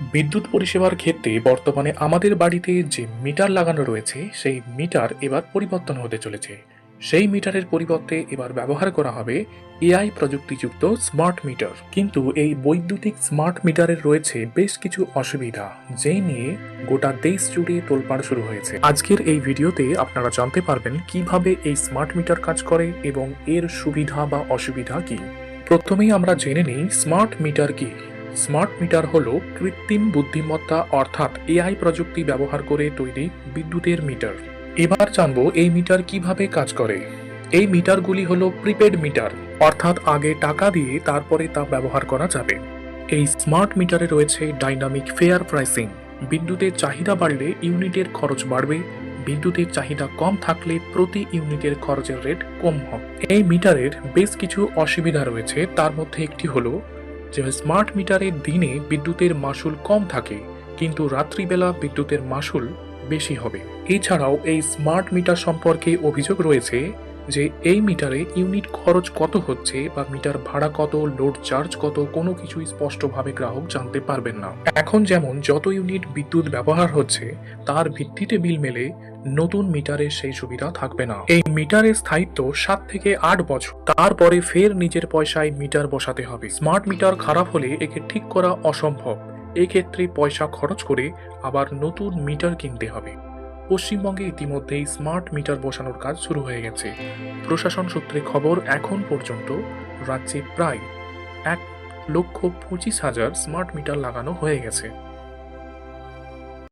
বিদ্যুৎ পরিষেবার ক্ষেত্রে বর্তমানে আমাদের বাড়িতে যে মিটার লাগানো রয়েছে, সেই মিটার এবার পরিবর্তন হতে চলেছে। সেই মিটারের পরিবর্তে এবার ব্যবহার করা হবে এআই প্রযুক্তিযুক্ত স্মার্ট মিটার। কিন্তু এই বৈদ্যুতিক স্মার্ট মিটারের রয়েছে বেশ কিছু অসুবিধা, যেই নিয়ে গোটা দেশ জুড়ে তোলপাড় শুরু হয়েছে। আজকের এই ভিডিওতে আপনারা জানতে পারবেন কীভাবে এই স্মার্ট মিটার কাজ করে এবং এর সুবিধা বা অসুবিধা কি। প্রথমেই আমরা জেনে নিই, স্মার্ট মিটার কি? স্মার্ট মিটার হল কৃত্রিম বুদ্ধিমত্তা অর্থাৎ এআই প্রযুক্তি ব্যবহার করে তৈরি বিদ্যুতের মিটার। এবার জানব এই মিটার কীভাবে কাজ করে। এই মিটারগুলি হলো প্রিপেড মিটার, অর্থাৎ আগে টাকা দিয়ে তারপরে তা ব্যবহার করা যাবে। এই স্মার্ট মিটারে রয়েছে ডাইনামিক ফেয়ার প্রাইসিং, বিদ্যুতের চাহিদা বাড়লে ইউনিটের খরচ বাড়বে, বিদ্যুতের চাহিদা কম থাকলে প্রতি ইউনিটের খরচের রেট কম হবে এই মিটারের বেশ কিছু অসুবিধা রয়েছে, তার মধ্যে একটি হলো যে স্মার্ট মিটারে দিনে বিদ্যুতের মাসুল কম থাকে, কিন্তু রাত্রিবেলা বিদ্যুতের মাসুল বেশি হবে। এছাড়াও এই স্মার্ট মিটার সম্পর্কে অভিযোগ রয়েছে যে এই মিটারে ইউনিট খরচ কত হচ্ছে বা মিটার ভাড়া কত লোড চার্জ কত, কোনো কিছুই স্পষ্টভাবে গ্রাহক জানতে পারবেন না। এখন যেমন যত ইউনিট বিদ্যুৎ ব্যবহার হচ্ছে, তার ভিত্তিতে বিল মেলে নতুন মিটারের সেই সুবিধা থাকবে না। এই মিটারের স্থায়িত্ব সাত থেকে আট বছর। তারপরে ফের নিজের পয়সায় মিটার বসাতে হবে। স্মার্ট মিটার খারাপ হলে একে ঠিক করা অসম্ভব। এক্ষেত্রে পয়সা খরচ করে আবার নতুন মিটার কিনতে হবে। পশ্চিমবঙ্গে ইতিমধ্যেই স্মার্ট মিটার বসানোর কাজ শুরু হয়ে গেছে। প্রশাসন সূত্রে খবর, এখন পর্যন্ত রাজ্যে প্রায় এক লক্ষ পঁচিশ হাজার স্মার্ট মিটার লাগানো হয়ে গেছে।